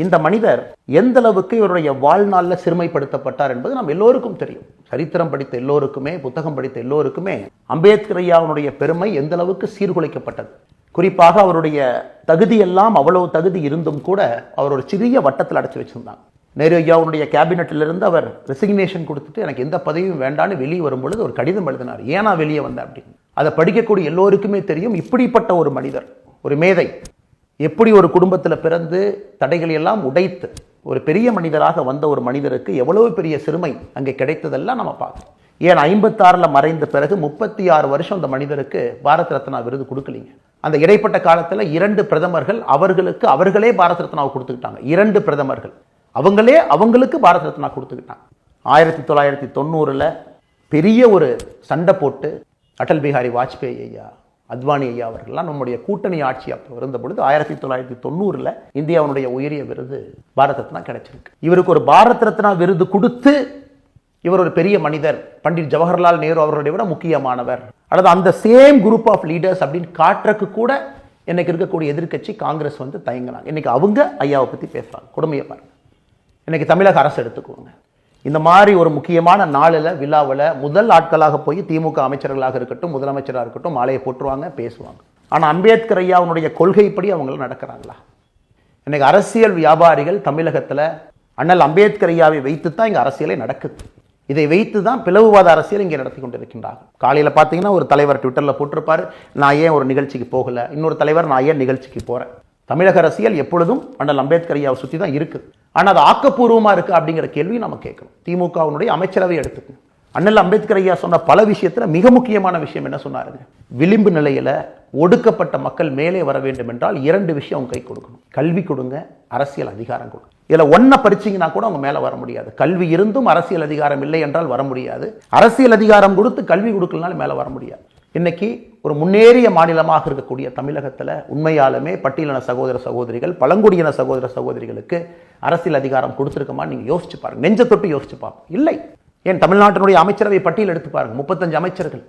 இந்த மனிதர் எந்த அளவுக்கு இவருடைய வாழ்நாளில் சிறுமைப்படுத்தப்பட்டார் என்பது நாம் எல்லோருக்கும் தெரியும். சரித்திரம் படித்த எல்லோருக்குமே புத்தகம் படித்த எல்லோருக்குமே அம்பேத்கர் ஐயாவுடைய பெருமை எந்த அளவுக்கு சீர்குலைக்கப்பட்டது. குறிப்பாக அவருடைய தகுதியெல்லாம் அவ்வளவு தகுதி இருந்தும் கூட அவர் ஒரு சிறிய வட்டத்தில் அடைச்சி வச்சிருந்தாங்க. நேரு ஐயாவுடைய கேபினட்டிலிருந்து அவர் ரெசிக்னேஷன் கொடுத்துட்டு எனக்கு எந்த பதவியும் வேண்டான்னு வெளியே வரும்பொழுது ஒரு கடிதம் எழுதினார். ஏன் நான் வெளியே வந்தேன்? அப்படின்னு. அதை படிக்கக்கூடிய எல்லோருக்குமே தெரியும். இப்படிப்பட்ட ஒரு மனிதர் ஒரு மேதை எப்படி ஒரு குடும்பத்தில் பிறந்து தடைகளை எல்லாம் உடைத்து ஒரு பெரிய மனிதராக வந்த ஒரு மனிதருக்கு எவ்வளவு பெரிய சிறுமை அங்கே கிடைத்ததெல்லாம் நம்ம பார்க்கணும். ஏன் ஐம்பத்தாறில் மறைந்த பிறகு முப்பத்தி ஆறு வருஷம் அந்த மனிதருக்கு பாரத் ரத்னா விருது கொடுக்கலீங்க. அந்த இடைப்பட்ட காலத்தில் இரண்டு பிரதமர்கள் அவர்களுக்கு அவர்களே பாரத் ரத்னாவை கொடுத்துக்கிட்டாங்க. இரண்டு பிரதமர்கள். அவங்களே அவங்களுக்கு பாரத் ரத்னா கொடுத்துக்கிட்டாங்க. ஆயிரத்தி தொள்ளாயிரத்தி தொண்ணூறில் பெரிய ஒரு சண்டை போட்டு அடல் பிஹாரி வாஜ்பேயி ஐயா அத்வானி ஐயா அவர்கள்லாம் நம்முடைய கூட்டணி ஆட்சி அப்போ இருந்த பொழுது ஆயிரத்தி தொள்ளாயிரத்தி தொண்ணூறில் இந்தியாவுடைய உயரிய விருது பாரத் ரத்னா கிடைச்சிருக்கு. இவருக்கு ஒரு பாரத் ரத்னா விருது கொடுத்து இவர் ஒரு பெரிய மனிதர். பண்டிட் ஜவஹர்லால் நேரு அவர்களுடைய விட முக்கியமானவர். அல்லது அந்த சேம் குரூப் ஆஃப் லீடர்ஸ் அப்படின்னு காட்டுறக்கு கூட இன்னைக்கு இருக்கக்கூடிய எதிர்க்கட்சி காங்கிரஸ் வந்து தயங்கினாங்க. இன்னைக்கு அவங்க ஐயாவை பற்றி பேசுகிறாங்க கொடுமையை பாருங்கள் இன்னைக்கு தமிழக அரசு எடுத்துக்கோங்க. இந்த மாதிரி ஒரு முக்கியமான நாளில் விழாவில் முதல் ஆட்களாக போய் திமுக அமைச்சர்களாக இருக்கட்டும் முதலமைச்சராக இருக்கட்டும் மாலையை போட்டுருவாங்க பேசுவாங்க. ஆனால் அம்பேத்கர் ஐயாவுடைய கொள்கைப்படி அவங்களும் நடக்கிறாங்களா? இன்றைக்கி அரசியல் வியாபாரிகள் தமிழகத்தில் அண்ணல் அம்பேத்கர் ஐயாவை வைத்து தான் இங்கே அரசியலே நடக்குது. இதை வைத்து தான் பிளவுவாத அரசியல் இங்கே நடத்தி கொண்டிருக்கின்றார்கள். காலையில் பார்த்தீங்கன்னா ஒரு தலைவர் ட்விட்டரில் போட்டிருப்பார் நான் ஏன் ஒரு நிகழ்ச்சிக்கு போகலை? இன்னொரு தலைவர் நான் ஏன் நிகழ்ச்சிக்கு போகிறேன் தமிழக அரசியல் எப்பொழுதும் அண்ணல் அம்பேத்கர் ஐயாவை சுற்றி தான் இருக்குது ஆனால் அது ஆக்கப்பூர்வமாக இருக்குது அப்படிங்கிற கேள்வி நம்ம கேட்கணும் திமுகவினுடைய அமைச்சரவை எடுத்துக்கணும். அண்ணல் அம்பேத்கர் ஐயா சொன்ன பல விஷயத்தில் மிக முக்கியமான விஷயம் என்ன சொன்னாருங்க விளிம்பு நிலையில் ஒடுக்கப்பட்ட மக்கள் மேலே வர வேண்டும் என்றால் இரண்டு விஷயம் அவங்க கை கொடுக்கணும். கல்வி கொடுங்க அரசியல் அதிகாரம் கொடுங்க. இதில் ஒன்றை பறிச்சிங்கன்னா கூட அவங்க மேலே வர முடியாது. கல்வி இருந்தும் அரசியல் அதிகாரம் இல்லை என்றால் வர முடியாது. அரசியல் அதிகாரம் கொடுத்து கல்வி கொடுக்கலனாலும் மேலே வர முடியாது. இன்றைக்கி ஒரு முன்னேறிய மாநிலமாக இருக்கக்கூடிய தமிழகத்தில் உண்மையாலுமே பட்டியலின சகோதர சகோதரிகள் பழங்குடியின சகோதர சகோதரிகளுக்கு அரசியல் அதிகாரம் கொடுத்துருக்கமா நீங்கள் யோசிச்சு பாருங்கள் நெஞ்ச தொட்டு யோசிச்சு பார்ப்போம் இல்லை. ஏன் தமிழ்நாட்டினுடைய அமைச்சரவை பட்டியல் எடுத்து பாருங்கள் முப்பத்தஞ்சு அமைச்சர்கள்.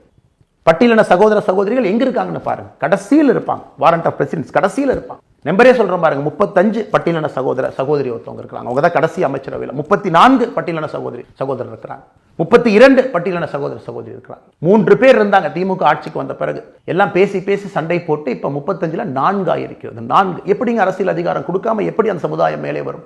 பட்டியலின சகோதர சகோதரிகள் எங்கே இருக்காங்கன்னு பாருங்க. கடைசியில் இருப்பாங்க. வாரண்ட் ஆஃப் பிரசிடென்ட்ஸ் கடைசியில் இருப்பாங்க. நம்பரே சொல்கிறோம் பாருங்கள் முப்பத்தஞ்சு பட்டியலின சகோதர சகோதரி ஒருத்தவங்க இருக்கிறாங்க. அவங்க தான் கடைசி அமைச்சரவையில் முப்பத்தி நான்கு பட்டியலின சகோதரி சகோதரர் இருக்கிறாங்க. முப்பத்தி இரண்டு பட்டியலின சகோதர சகோதரி இருக்கிறாங்க மூன்று பேர் இருந்தாங்க திமுக ஆட்சிக்கு வந்த பிறகு. எல்லாம் பேசி பேசி சண்டை போட்டு இப்ப முப்பத்தஞ்சில் நான்கு ஆயிருக்கிறது நான்கு. எப்படிங்க அரசியல் அதிகாரம் கொடுக்காம எப்படி அந்த சமுதாயம் மேலே வரும்?